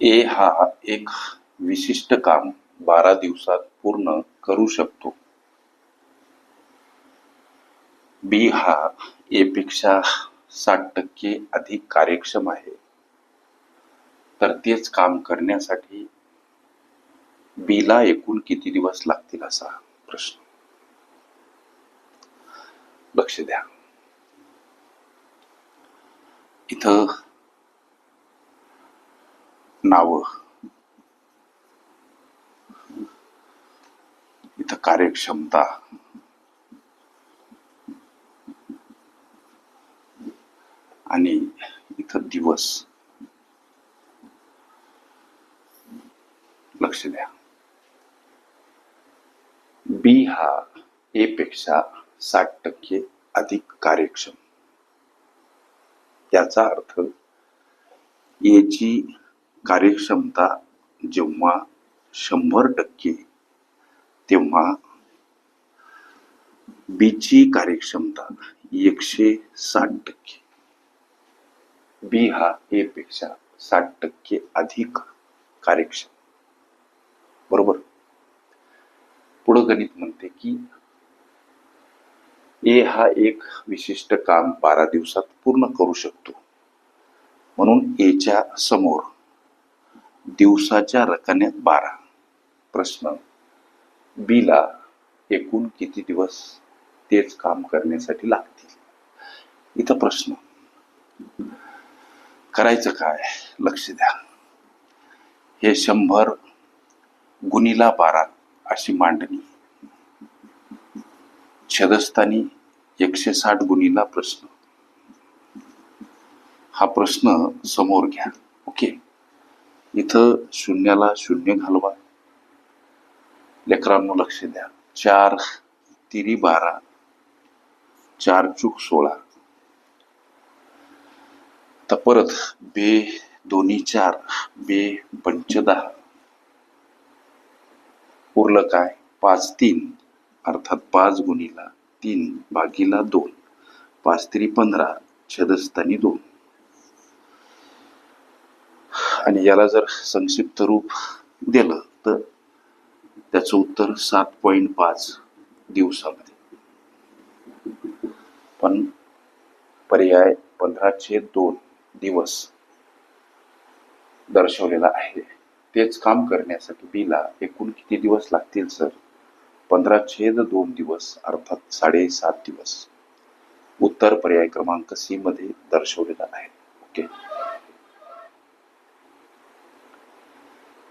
ए हा एक विशिष्ट काम बारा दिवसात पूर्ण करू शकतो. बी हा ए पेक्षा साठ टक्के अधिक कार्यक्षम आहे. तर तेच काम करण्यासाठी बी ला एकूण किती दिवस लागतील असा प्रश्न. लक्ष द्या. इथं नाव. इथं कार्यक्षमता. आणि इथं दिवस. लक्ष द्या. बी हा ए पेक्षा साठ टक्के अधिक कार्यक्षम. याचा अर्थ एची कार्यक्षमता जेव्हा शंभर टक्के तेव्हा बीची कार्यक्षमता एकशे साठ टक्के. बी हा ए पेक्षा साठ टक्के अधिक कार्यक्षम. बरोबर? पुढं गणित म्हणते की ए हा एक विशिष्ट काम बारा दिवसात पूर्ण करू शकतो. म्हणून एच्या समोर दिवसाच्या रकान्यात बारा. प्रश्न. बीला एकूण किती दिवस तेच काम करण्यासाठी लागतील? इथं प्रश्न. करायचं काय? लक्ष द्या. हे शंभर गुणीला बारा अशी मांडणी. छदस्थानी एकशे साठ गुणीला प्रश्न. हा प्रश्न समोर घ्या. ओके? इथं शून्याला शून्य घालवा. लेकरांनो लक्ष द्या. चार तिरी बारा चार चूक सोळा. तर परत बे दोन्ही चार बे पंच दहा. उरलं काय? पाच तीन. अर्थात पाच गुणीला तीन भागीला दोन. पाच तरी पंधरा छदस्तानी दोन. आणि याला जर संक्षिप्त रूप दिलं तर त्याचं उत्तर सात पॉईंट पाच दिवसामध्ये. पण पर्याय पंधराशे दोन दिवस दर्शवलेला आहे. तेच काम करण्यासाठी बीला एकूण किती दिवस लागतील सर? पंधरा छेद दोन दिवस अर्थात साडेसात दिवस. उत्तर पर्याय क्रमांक सी मध्ये दर्शवलेला आहे. ओके.